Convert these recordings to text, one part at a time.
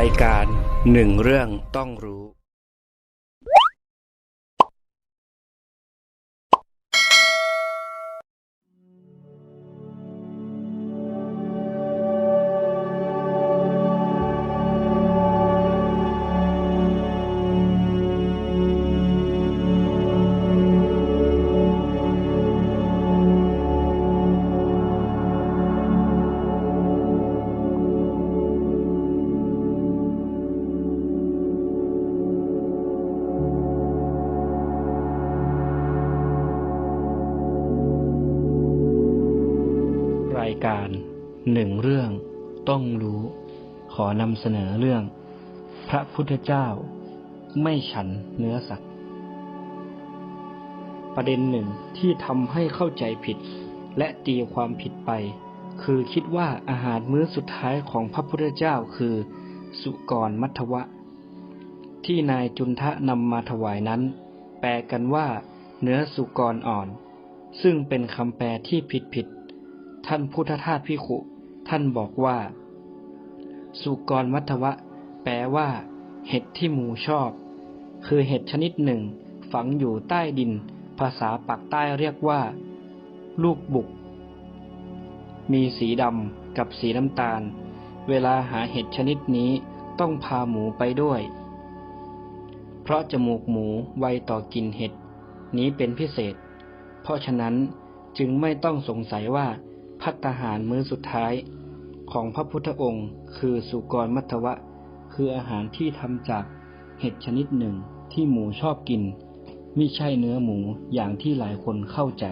ายการหนึ่งเรื่องต้องรู้ การหนึ่งเรื่องต้องรู้ ขอนำเสนอเรื่อง พระพุทธเจ้า ไม่ฉันเนื้อสัตว์ ประเด็นหนึ่งที่ทำให้เข้าใจผิด และตีความผิดไป คือคิดว่าอาหารมื้อสุดท้ายของพระพุทธเจ้าคือ สุกรมัทวะ ที่นายจุนทะนำมาถวายนั้น แปลกันว่า เนื้อสุกรอ่อน ซึ่งเป็นคำแปลที่ผิดผิด ท่านพุทธทาสพิขุ ท่านบอกว่า สุกรมัทวะ แปลว่า เห็ดที่หมูชอบ คือเห็ดชนิดหนึ่ง ฝังอยู่ใต้ดิน ภาษาปากใต้เรียกว่า ลูกบุก มีสีดำกับสีน้ำตาล เวลาหาเห็ดชนิดนี้ต้องพาหมูไปด้วย เพราะจมูกหมูไวต่อกินเห็ดนี้เป็นพิเศษ เพราะฉะนั้นจึงไม่ต้องสงสัยว่า พัตตาหารมื้อสุดท้ายของพระพุทธองค์ คือสุกรมัทวะ คืออาหารที่ทำจากเห็ดชนิดหนึ่งที่หมูชอบกินมิใช่เนื้อหมูอย่างที่หลายคนเข้าใจ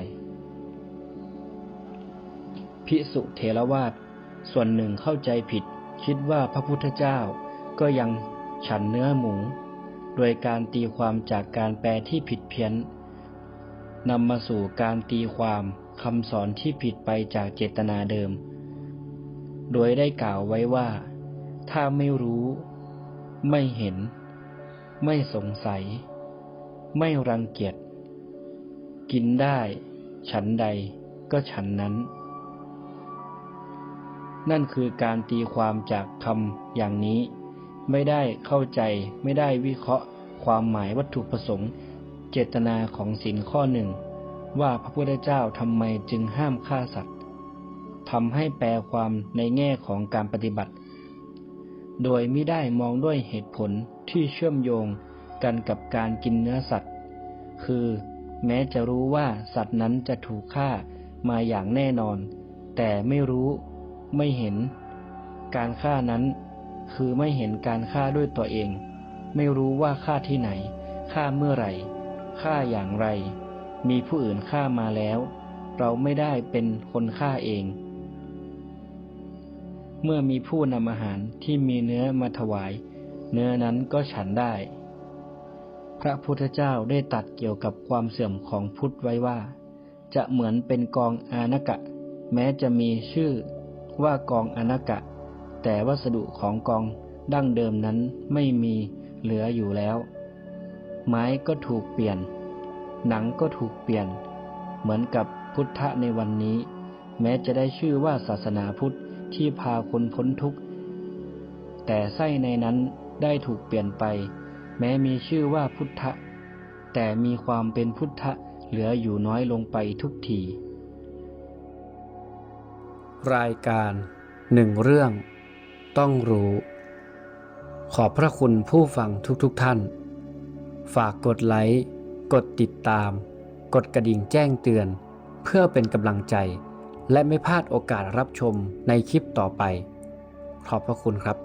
พิสุเทรวาสส่วนหนึ่งเข้าใจผิด คิดว่าพระพุทธเจ้าก็ยังฉันเนื้อหมู โดยการตีความจากการแปลที่ผิดเพี้ยนนำมาสู่การตีความ คำสอนที่ผิดไปจากเจตนาเดิม โดยได้กล่าวไว้ว่า ถ้าไม่รู้ ไม่เห็น ไม่สงสัย ไม่รังเกียจ กินได้ ฉันใดก็ฉันนั้น นั่นคือการตีความจากคำอย่างนี้ ไม่ได้เข้าใจไม่ได้วิเคราะห์ความหมายวัตถุประสงค์ เจตนาของศีลข้อหนึ่ง ว่าพระพุทธเจ้าทำไมจึงห้ามฆ่าสัตว์ทำให้แปลความในแง่ของการปฏิบัติ โดยไม่ได้มองด้วยเหตุผลที่เชื่อมโยงกันกับการกินเนื้อสัตว์ คือแม้จะรู้ว่าสัตว์นั้นจะถูกฆ่ามาอย่างแน่นอน แต่ไม่รู้ไม่เห็น การฆ่านั้น คือไม่เห็นการฆ่าด้วยตัวเอง ไม่รู้ว่าฆ่าที่ไหนฆ่าเมื่อไหร่ฆ่าอย่างไร มีผู้อื่นฆ่ามาแล้ว เราไม่ได้เป็นคนฆ่าเอง เมื่อมีผู้นำอาหารที่มีเนื้อมาถวาย เนื้อนั้นก็ฉันได้ พระพุทธเจ้าได้ตัดเกี่ยวกับความเสื่อมของพุทธไว้ว่า จะเหมือนเป็นกองอานกะ แม้จะมีชื่อว่ากองอานกะ แต่วัสดุของกองดั้งเดิมนั้นไม่มีเหลืออยู่แล้ว ไม้ก็ถูกเปลี่ยน หนังก็ถูกเปลี่ยน เหมือนกับพุทธะในวันนี้ แม้จะได้ชื่อว่าศาสนาพุทธที่พาคนพ้นทุกข์ แต่ไส้ในนั้นได้ถูกเปลี่ยนไป แม้มีชื่อว่าพุทธะ แต่มีความเป็นพุทธะเหลืออยู่น้อยลงไปทุกที รายการหนึ่งเรื่อง ต้องรู้ ขอบพระคุณผู้ฟังทุกๆทท่าน ฝากกดไลค์ กดติดตาม กดกระดิ่งแจ้งเตือน เพื่อเป็นกำลังใจ และไม่พลาดโอกาสรับชมในคลิปต่อไป ขอบพระคุณครับ